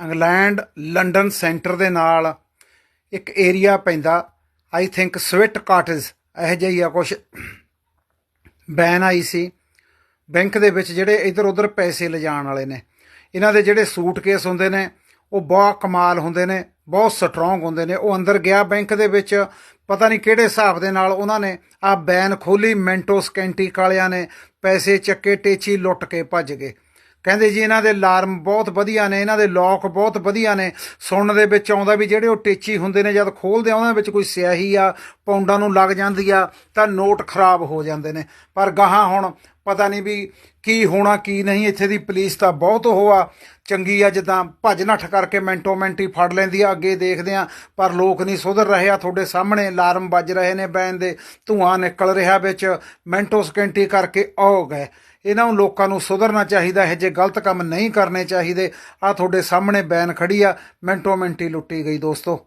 England London centre ਦੇ ਨਾਲ ਇੱਕ ਏਰੀਆ ਪੈਂਦਾ। ਆਈ ਥਿੰਕ ਸਵਿਟ ਕਾਟੇਜ, ਇਹ ਜਿਹੀ ਆ, ਕੁਛ ਬੈਨ ਆਈ ਸੀ। ਬੈਂਕ ਦੇ ਵਿੱਚ ਜਿਹੜੇ ਇਧਰ ਉਧਰ ਪੈਸੇ ਲਿਜਾਣ ਵਾਲੇ ਨੇ। ਇਹਨਾਂ ਦੇ ਜਿਹੜੇ ਸੂਟਕੇਸ ਹੁੰਦੇ ਨੇ, ਉਹ ਬਹੁਤ ਕਮਾਲ ਹੁੰਦੇ ਨੇ, ਬਹੁਤ ਸਟਰੋਂਗ ਹੁੰਦੇ ਨੇ। ਉਹ ਅੰਦਰ ਗਿਆ ਬੈਂਕ ਦੇ ਵਿੱਚ, ਪਤਾ ਨਹੀਂ ਕਿਹੜੇ ਹਿਸਾਬ ਦੇ ਨਾਲ ਉਹਨਾਂ ਨੇ ਆ ਬੈਨ ਖੋਲੀ ਮੈਂਟੋ ਸਕੈਂਟਿਕ ਵਾਲਿਆਂ ਨੇ ਪੈਸੇ ਚੱਕੇ, ਟੇਚੀ ਲੁੱਟ ਕੇ ਭੱਜ ਗਏ। ਕਹਿੰਦੇ ਜੀ ਇਹਨਾਂ ਦੇ ਅਲਾਰਮ ਬਹੁਤ ਵਧੀਆ ਨੇ, ਇਹਨਾਂ ਦੇ ਲੋਕ ਬਹੁਤ ਵਧੀਆ ਨੇ। ਸੁਣਨ ਦੇ ਵਿੱਚ ਆਉਂਦਾ ਵੀ ਜਿਹੜੇ ਉਹ ਟੇਚੀ ਹੁੰਦੇ ਨੇ ਜਦ ਖੋਲਦੇ ਆ, ਉਹਨਾਂ ਵਿੱਚ ਕੋਈ ਸਿਆਹੀ ਆ ਪੌਂਡਾਂ ਨੂੰ ਲੱਗ ਜਾਂਦੀ ਆ, ਤਾਂ ਨੋਟ ਖਰਾਬ ਹੋ ਜਾਂਦੇ ਨੇ। ਪਰ ਗਾਹਾਂ ਹੁਣ ਪਤਾ ਨਹੀਂ ਵੀ ਕੀ ਹੋਣਾ, ਕੀ ਨਹੀਂ। ਇੱਥੇ ਦੀ ਪੁਲਿਸ ਤਾਂ ਬਹੁਤ ਉਹ ਆ। ਚੰਗੀ ਆ, ਜਿੱਦਾਂ ਭੱਜ ਨੱਠ ਕਰਕੇ ਮਿੰਟੋ ਮਿੰਟੀ ਫੜ ਲੈਂਦੀ ਆ, ਅੱਗੇ ਦੇਖਦੇ ਆ। ਪਰ ਲੋਕ ਨਹੀਂ ਸੁਧਰ ਰਹੇ ਆ। ਤੁਹਾਡੇ ਸਾਹਮਣੇ ਅਲਾਰਮ ਵੱਜ ਰਹੇ ਨੇ ਬੈਨ ਦੇ। ਧੂਆਂ ਨਿਕਲ ਰਿਹਾ ਵਿੱਚ। ਮਿੰਟੋ ਸਕਿੰਟੀ ਕਰਕੇ ਆਉ ਗਏ। ਇਹਨਾਂ ਨੂੰ ਲੋਕਾਂ ਨੂੰ ਸੁਧਰਨਾ ਚਾਹੀਦਾ। ਹੈ ਜੇ ਗਲਤ ਕੰਮ ਨਹੀਂ ਕਰਨੇ ਚਾਹੀਦੇ। ਆ ਤੁਹਾਡੇ ਸਾਹਮਣੇ ਬੈਨ ਖੜੀ ਆ। ਮਿੰਟੋ ਮਿੰਟੀ ਲੁੱਟੀ ਗਈ ਦੋਸਤੋ।